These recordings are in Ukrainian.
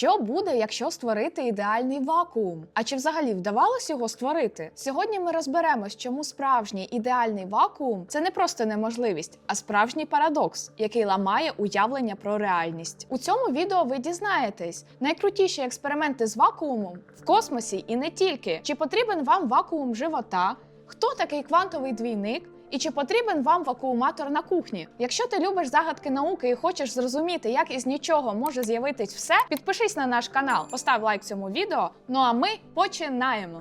Що буде, якщо створити ідеальний вакуум? А чи взагалі вдавалось його створити? Сьогодні ми розберемось, чому справжній ідеальний вакуум це не просто неможливість, а справжній парадокс, який ламає уявлення про реальність. У цьому відео ви дізнаєтесь найкрутіші експерименти з вакуумом в космосі і не тільки. Чи потрібен вам вакуум живота? Хто такий квантовий двійник? І чи потрібен вам вакууматор на кухні? Якщо ти любиш загадки науки і хочеш зрозуміти, як із нічого може з'явитись все, підпишись на наш канал, постав лайк цьому відео. Ну а ми починаємо.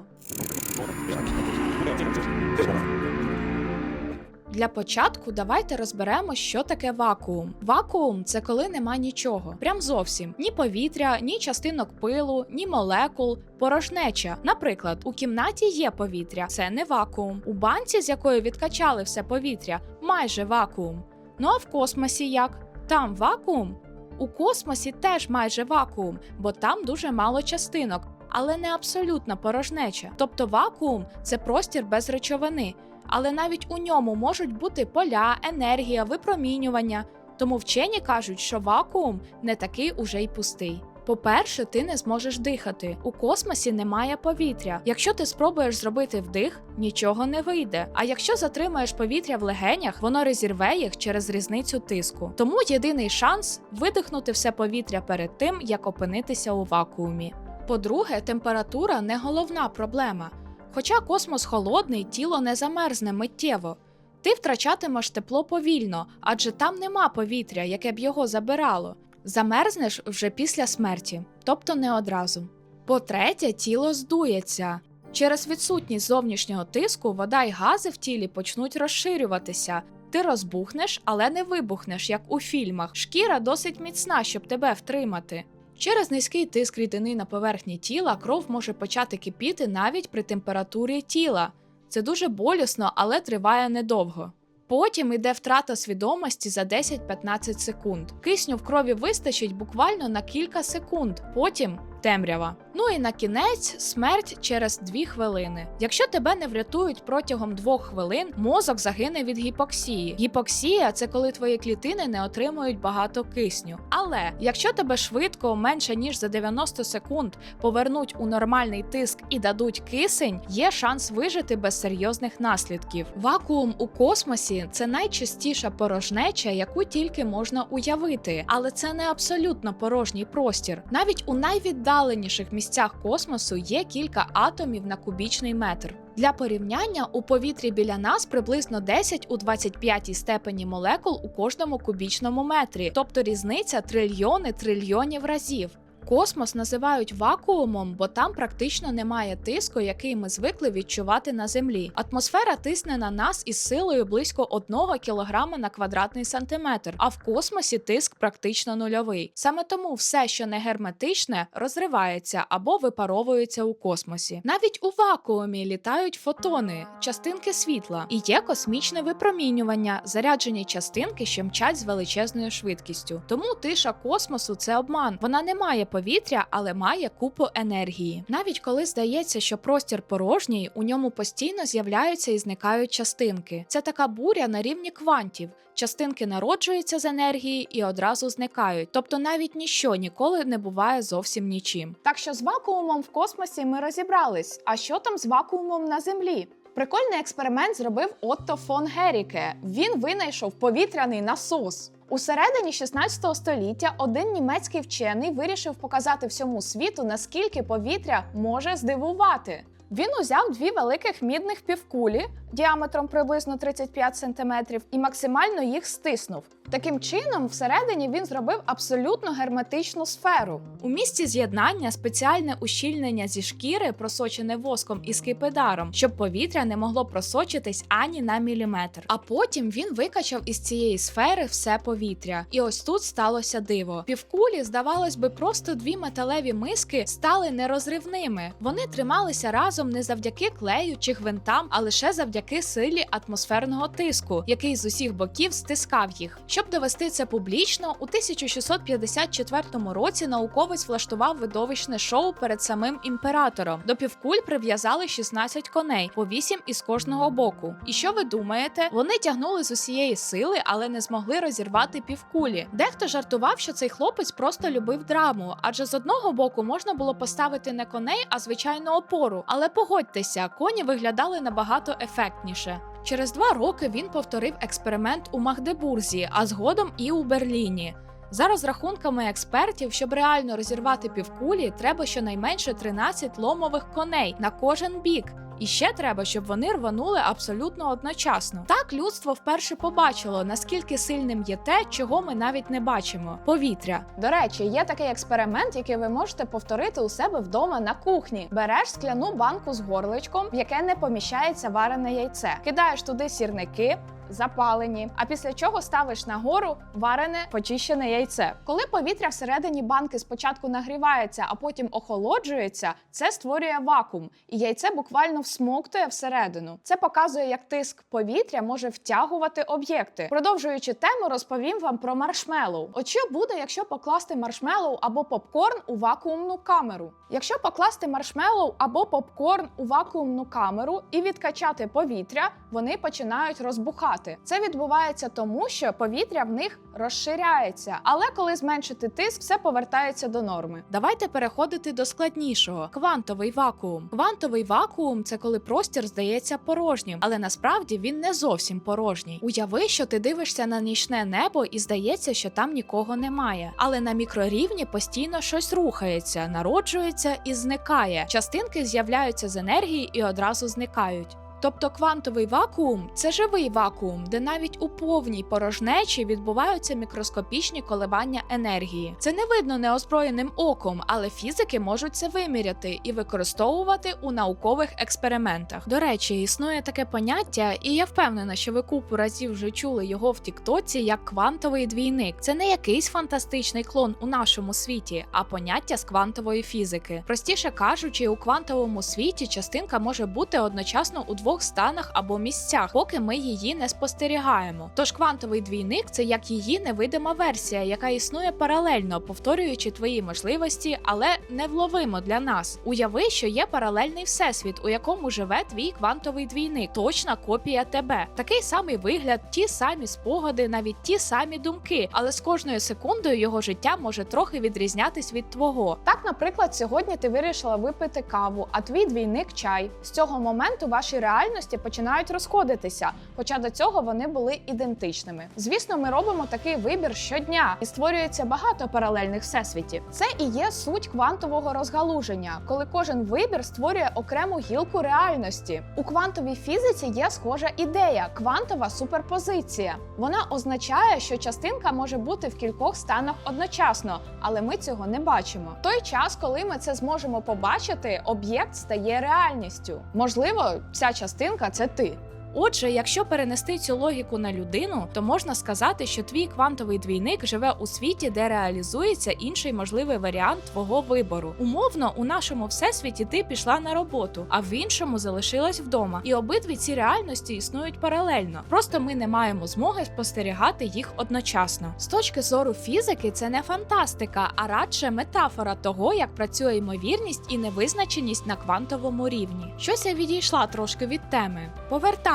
Для початку давайте розберемо, що таке вакуум. Вакуум це коли нема нічого, прям зовсім ні повітря, ні частинок пилу, ні молекул, порожнеча. Наприклад, у кімнаті є повітря, це не вакуум. У банці, з якої відкачали все повітря, майже вакуум. Ну а в космосі як? Там вакуум? У космосі теж майже вакуум, бо там дуже мало частинок, але не абсолютна порожнеча. Тобто вакуум це простір без речовини але навіть у ньому можуть бути поля, енергія, випромінювання. Тому вчені кажуть, що вакуум не такий уже й пустий. По-перше, ти не зможеш дихати. У космосі немає повітря. Якщо ти спробуєш зробити вдих, нічого не вийде. А якщо затримаєш повітря в легенях, воно розірве їх через різницю тиску. Тому єдиний шанс видихнути все повітря перед тим, як опинитися у вакуумі. По-друге, температура не головна проблема. Хоча космос холодний, тіло не замерзне миттєво. Ти втрачатимеш тепло повільно, адже там нема повітря, яке б його забирало. Замерзнеш вже після смерті, тобто не одразу. По-третє, тіло здується. Через відсутність зовнішнього тиску вода й гази в тілі почнуть розширюватися. Ти розбухнеш, але не вибухнеш, як у фільмах. Шкіра досить міцна, щоб тебе втримати. Через низький тиск рідини на поверхні тіла кров може почати кипіти навіть при температурі тіла. Це дуже болісно, але триває недовго. Потім іде втрата свідомості за 10-15 секунд. Кисню в крові вистачить буквально на кілька секунд, потім темрява. Ну і на кінець смерть через 2 хвилини. Якщо тебе не врятують протягом 2 хвилин, мозок загине від гіпоксії. Гіпоксія це коли твої клітини не отримують багато кисню. Але якщо тебе швидко, менше ніж за 90 секунд, повернуть у нормальний тиск і дадуть кисень, є шанс вижити без серйозних наслідків. Вакуум у космосі це найчастіша порожнеча, яку тільки можна уявити, але це не абсолютно порожній простір. Навіть у найвіддаленіших місцях космосу є кілька атомів на кубічний метр. Для порівняння у повітрі біля нас приблизно 10 у 25 степені молекул у кожному кубічному метрі, тобто різниця трильйони трильйонів разів. Космос називають вакуумом, бо там практично немає тиску, який ми звикли відчувати на землі. Атмосфера тисне на нас із силою близько 1 кг на квадратний сантиметр, а в космосі тиск практично нульовий. Саме тому все, що не герметичне, розривається або випаровується у космосі. Навіть у вакуумі літають фотони, частинки світла, і є космічне випромінювання, заряджені частинки, що мчать з величезною швидкістю. Тому тиша космосу це обман. Вона не має повітря, але має купу енергії. Навіть коли здається, що простір порожній, у ньому постійно з'являються і зникають частинки. Це така буря на рівні квантів. Частинки народжуються з енергії і одразу зникають. Тобто навіть ніщо ніколи не буває зовсім нічим. Так що з вакуумом в космосі ми розібрались. А що там з вакуумом на землі? Прикольний експеримент зробив Отто фон Геріке. Він винайшов повітряний насос. У середині 16 століття один німецький вчений вирішив показати всьому світу, наскільки повітря може здивувати. Він узяв дві великих мідних півкулі діаметром приблизно 35 см і максимально їх стиснув. Таким чином, всередині він зробив абсолютно герметичну сферу. У місці з'єднання спеціальне ущільнення зі шкіри, просочене воском і скипидаром, щоб повітря не могло просочитись ані на міліметр. А потім він викачав із цієї сфери все повітря. І ось тут сталося диво. Півкулі, здавалось би, просто дві металеві миски стали нерозривними. Вони трималися разом не завдяки клею чи гвинтам, а лише завдяки силі атмосферного тиску, який з усіх боків стискав їх. Щоб довести це публічно, у 1654 році науковець влаштував видовищне шоу перед самим імператором. До півкуль прив'язали 16 коней, по 8 із кожного боку. І що ви думаєте? Вони тягнули з усієї сили, але не змогли розірвати півкулі. Дехто жартував, що цей хлопець просто любив драму, адже з одного боку можна було поставити не коней, а звичайну опору. Але погодьтеся, коні виглядали набагато ефектніше. Через два роки він повторив експеримент у Магдебурзі, а згодом і у Берліні. За розрахунками експертів, щоб реально розірвати півкулі, треба щонайменше 13 ломових коней на кожен бік. І ще треба, щоб вони рванули абсолютно одночасно. Так людство вперше побачило, наскільки сильним є те, чого ми навіть не бачимо повітря. До речі, є такий експеримент, який ви можете повторити у себе вдома на кухні. Береш скляну банку з горличком, в яке не поміщається варене яйце. Кидаєш туди сірники. Запалені, а після чого ставиш нагору варене почищене яйце. Коли повітря всередині банки спочатку нагрівається, а потім охолоджується, це створює вакуум, і яйце буквально всмоктує всередину. Це показує, як тиск повітря може втягувати об'єкти. Продовжуючи тему, розповім вам про маршмеллоу. От що буде, якщо покласти маршмеллоу або попкорн у вакуумну камеру? Якщо покласти маршмеллоу або попкорн у вакуумну камеру і відкачати повітря, вони починають розбухати. Це відбувається тому, що повітря в них розширяється. Але коли зменшити тиск, все повертається до норми. Давайте переходити до складнішого: квантовий вакуум. Квантовий вакуум це коли простір здається порожнім, але насправді він не зовсім порожній. Уяви, що ти дивишся на нічне небо і здається, що там нікого немає. Але на мікрорівні постійно щось рухається, народжується і зникає. Частинки з'являються з енергії і одразу зникають. Тобто квантовий вакуум це живий вакуум, де навіть у повній порожнечі відбуваються мікроскопічні коливання енергії. Це не видно неозброєним оком, але фізики можуть це виміряти і використовувати у наукових експериментах. До речі, існує таке поняття, і я впевнена, що ви купу разів вже чули його в Тіктоці як квантовий двійник. Це не якийсь фантастичний клон у нашому світі, а поняття з квантової фізики. Простіше кажучи, у квантовому світі частинка може бути одночасно у двох станах або місцях, поки ми її не спостерігаємо. Тож квантовий двійник це як її невидима версія, яка існує паралельно, повторюючи твої можливості, але невловимо для нас. Уяви, що є паралельний всесвіт, у якому живе твій квантовий двійник, точна копія тебе. Такий самий вигляд, ті самі спогади, навіть ті самі думки, але з кожною секундою його життя може трохи відрізнятись від твого. Так, наприклад, сьогодні ти вирішила випити каву, а твій двійник чай. З цього моменту ваші реальності починають розходитися, хоча до цього вони були ідентичними. Звісно, ми робимо такий вибір щодня і створюється багато паралельних всесвітів. Це і є суть квантового розгалуження, коли кожен вибір створює окрему гілку реальності. У квантовій фізиці є схожа ідея квантова суперпозиція. Вона означає, що частинка може бути в кількох станах одночасно, але ми цього не бачимо. В той час, коли ми це зможемо побачити, об'єкт стає реальністю. Можливо, ця частинка це ти. Отже, якщо перенести цю логіку на людину, то можна сказати, що твій квантовий двійник живе у світі, де реалізується інший можливий варіант твого вибору. Умовно, у нашому всесвіті ти пішла на роботу, а в іншому залишилась вдома. І обидві ці реальності існують паралельно. Просто ми не маємо змоги спостерігати їх одночасно. З точки зору фізики, це не фантастика, а радше метафора того, як працює ймовірність і невизначеність на квантовому рівні. Щось я відійшла трошки від теми.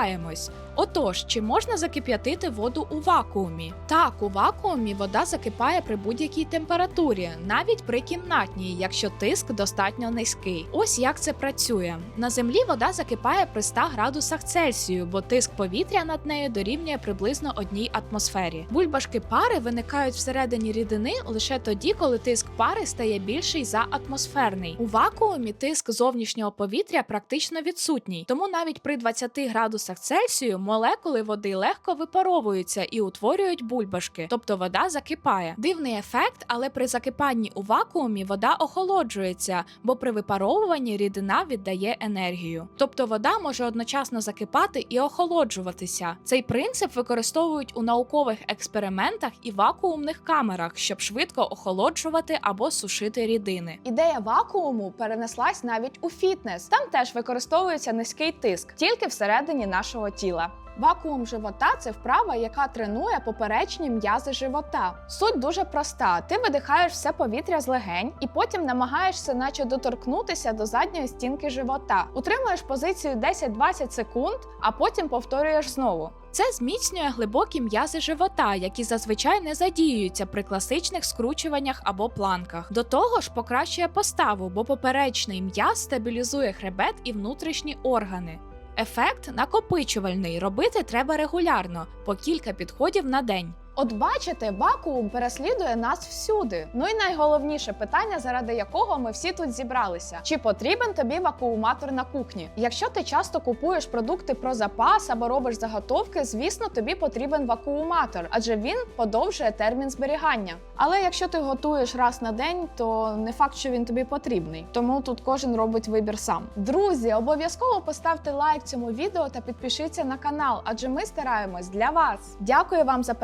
Повертаємось. Отож, чи можна закип'ятити воду у вакуумі? Так, у вакуумі вода закипає при будь-якій температурі, навіть при кімнатній, якщо тиск достатньо низький. Ось як це працює. На землі вода закипає при 100 градусах Цельсію, бо тиск повітря над нею дорівнює приблизно одній атмосфері. Бульбашки пари виникають всередині рідини лише тоді, коли тиск пари стає більший за атмосферний. У вакуумі тиск зовнішнього повітря практично відсутній, тому навіть при 20 градусах Цельсію молекули води легко випаровуються і утворюють бульбашки, тобто вода закипає. Дивний ефект, але при закипанні у вакуумі вода охолоджується, бо при випаровуванні рідина віддає енергію. Тобто вода може одночасно закипати і охолоджуватися. Цей принцип використовують у наукових експериментах і вакуумних камерах, щоб швидко охолоджувати або сушити рідини. Ідея вакууму перенеслась навіть у фітнес. Там теж використовується низький тиск, тільки всередині нашого тіла. Вакуум живота це вправа, яка тренує поперечні м'язи живота. Суть дуже проста: ти видихаєш все повітря з легень і потім намагаєшся, наче доторкнутися до задньої стінки живота. Утримуєш позицію 10-20 секунд, а потім повторюєш знову. Це зміцнює глибокі м'язи живота, які зазвичай не задіюються при класичних скручуваннях або планках. До того ж, покращує поставу, бо поперечний м'яз стабілізує хребет і внутрішні органи. Ефект накопичувальний. Робити треба регулярно, по кілька підходів на день. От бачите, вакуум переслідує нас всюди. Ну і найголовніше питання, заради якого ми всі тут зібралися: чи потрібен тобі вакууматор на кухні? Якщо ти часто купуєш продукти про запас або робиш заготовки, звісно, тобі потрібен вакууматор, адже він подовжує термін зберігання. Але якщо ти готуєш раз на день, то не факт, що він тобі потрібний. Тому тут кожен робить вибір сам. Друзі, обов'язково поставте лайк цьому відео та підпишіться на канал, адже ми стараємось для вас. Дякую вам за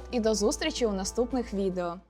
перегляд і до зустрічі у наступних відео.